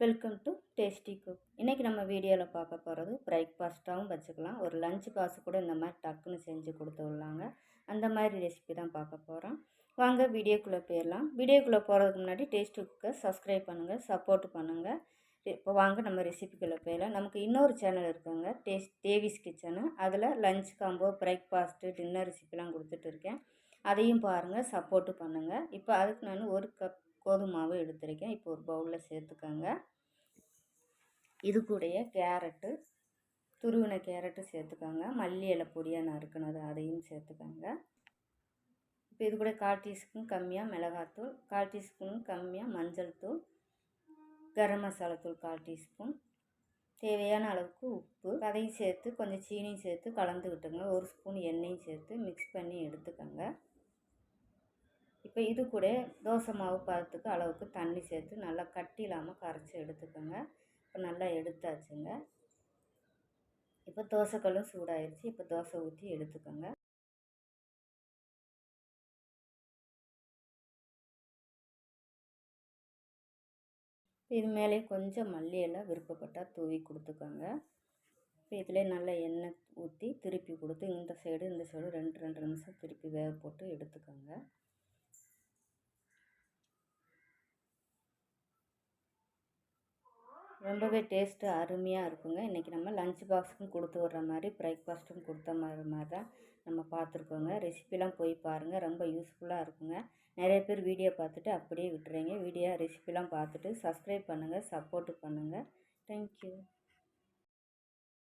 Welcome to tasty cook இன்றைக்கி நம்ம வீடியோவில் பார்க்க போகிறது பிரேக்ஃபாஸ்ட்டாகவும் வச்சுக்கலாம். ஒரு லஞ்ச் பாக்ஸ் கூட இந்த மாதிரி டக்குன்னு செஞ்சு கொடுத்து விடலாங்க. அந்த மாதிரி ரெசிபி தான் பார்க்க போகிறோம் வாங்க வீடியோக்குள்ளே போயிடலாம். வீடியோக்குள்ளே போகிறதுக்கு முன்னாடி டேஸ்டி குக்கை சப்ஸ்கிரைப் பண்ணுங்கள் சப்போர்ட் பண்ணுங்கள் இப்போ வாங்க நம்ம ரெசிபிக்குள்ளே போயிடலாம். நமக்கு இன்னொரு சேனல் இருக்குங்க டேஸ்ட் டேவிஸ் கிச்சனு அதில் லஞ்ச் காம்போ பிரேக்ஃபாஸ்ட்டு டின்னர் ரெசிபிலாம் கொடுத்துட்டு இருக்கேன். அதையும் பாருங்கள் சப்போர்ட்டு பண்ணுங்கள் இப்போ அதுக்கு நான் ஒரு கப் கோதுமை மாவு எடுத்திருக்கேன். இப்போ ஒரு பவுலில் சேர்த்துக்கோங்க. இது கூடய கேரட்டு துருவின கேரட்டு சேர்த்துக்கோங்க. மல்லி இலை பொடியாக நறுக்கினது அதையும் சேர்த்துக்கோங்க. இப்போ இது கூட கால் டீஸ்பூன் கம்மியாக மிளகாத்தூள் கால் டீஸ்பூன் கம்மியாக மஞ்சள் தூள் கரம் மசாலா தூள் கால் டீஸ்பூன் தேவையான அளவுக்கு உப்பு. அதையும் சேர்த்து கொஞ்சம் சீனியும் சேர்த்து கலந்து விட்டுங்க ஒரு ஸ்பூன் எண்ணெயும் சேர்த்து மிக்ஸ் பண்ணி எடுத்துக்கோங்க. இப்போ இது கூட தோசை மாவு பதத்துக்கு அளவுக்கு தண்ணி சேர்த்து நல்லா கட்டி இல்லாமல் கரைச்சி எடுத்துக்கோங்க. இப்போ நல்லா எடுத்தாச்சுங்க. இப்போ தோசைக்கல்லும் சூடாயிருச்சு. இப்போ தோசை ஊற்றி எடுத்துக்கோங்க. இது மேலே கொஞ்சம் மல்லியெல்லாம் விருப்பப்பட்டால் தூவி கொடுத்துக்கோங்க. இப்போ இதில் நல்லா எண்ணெய் ஊற்றி திருப்பி கொடுத்து இந்த சைடு இந்த சைடு ரெண்டு ரெண்டு நிமிஷம் திருப்பி வேக போட்டு எடுத்துக்கோங்க. ரொம்பவே டேஸ்ட்டு அருமையாக இருக்குங்க. இன்றைக்கி நம்ம லஞ்ச் பாக்ஸுக்கும் கொடுத்து விட்ற மாதிரி பிரேக்ஃபாஸ்ட்டும் கொடுத்த மாதிரி மாதிரி தான் நம்ம பார்த்துருக்கோங்க. ரெசிபிலாம் போய் பாருங்கள் ரொம்ப யூஸ்ஃபுல்லாக இருக்குங்க. நிறைய பேர் வீடியோ பார்த்துட்டு அப்படியே விட்டுறீங்க. வீடியோ ரெசிபிலாம் பார்த்துட்டு சப்ஸ்கிரைப் பண்ணுங்கள் சப்போர்ட்டு பண்ணுங்கள் தேங்க்யூ